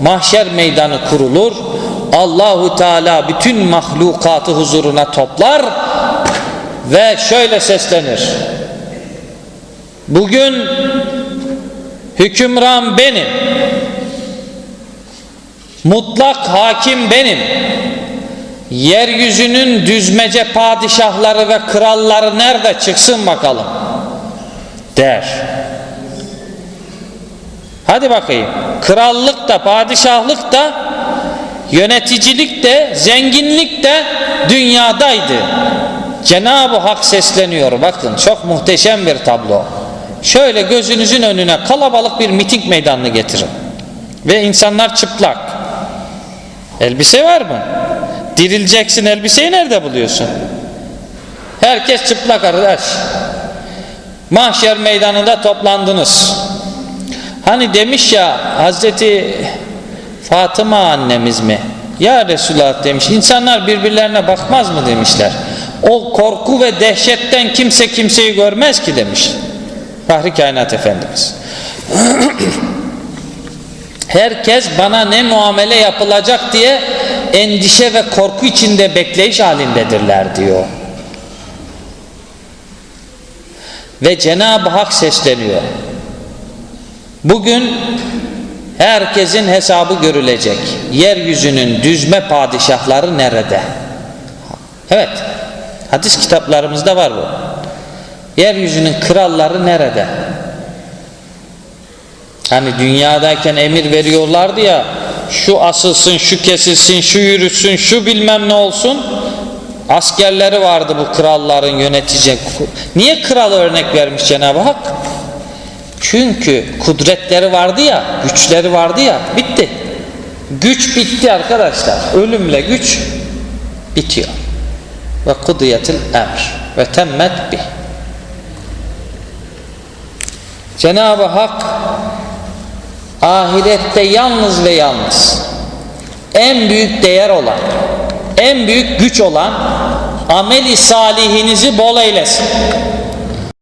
mahşer meydanı kurulur. Allahu Teala bütün mahlukatı huzuruna toplar ve şöyle seslenir. Bugün hükümran benim. Mutlak hakim benim. Yeryüzünün düzmece padişahları ve kralları nerede çıksın bakalım der. Hadi bakayım. Krallık da, padişahlık da, yöneticilik de, zenginlik de dünyadaydı. Cenab-ı Hak sesleniyor. Bakın çok muhteşem bir tablo. Şöyle gözünüzün önüne kalabalık bir miting meydanını getirin. Ve insanlar çıplak. Elbise var mı? Dirileceksin elbiseyi nerede buluyorsun? Herkes çıplak arkadaş. Mahşer meydanında toplandınız. Hani demiş ya Hazreti Fatıma annemiz mi? Ya Resulullah demiş. İnsanlar birbirlerine bakmaz mı demişler. O korku ve dehşetten kimse kimseyi görmez ki demiş. Fahri Kainat Efendimiz. Herkes bana ne muamele yapılacak diye endişe ve korku içinde bekleyiş halindedirler diyor. Ve Cenab-ı Hak sesleniyor. Bugün herkesin hesabı görülecek. Yeryüzünün düzme padişahları nerede? Evet. Hadis kitaplarımızda var bu. Yeryüzünün kralları nerede? Hani dünyadayken emir veriyorlardı ya şu asılsın, şu kesilsin, şu yürüsün, şu bilmem ne olsun. Askerleri vardı bu kralların yönetici. Niye kral örnek vermiş Cenab-ı Hak? Çünkü kudretleri vardı ya, güçleri vardı ya, bitti. Güç bitti arkadaşlar. Ölümle güç bitiyor. Ve kudiyetil emr ve temmet bih. Cenab-ı Hak ahirette yalnız ve yalnız en büyük değer olan, en büyük güç olan ameli salihinizi bol eylesin.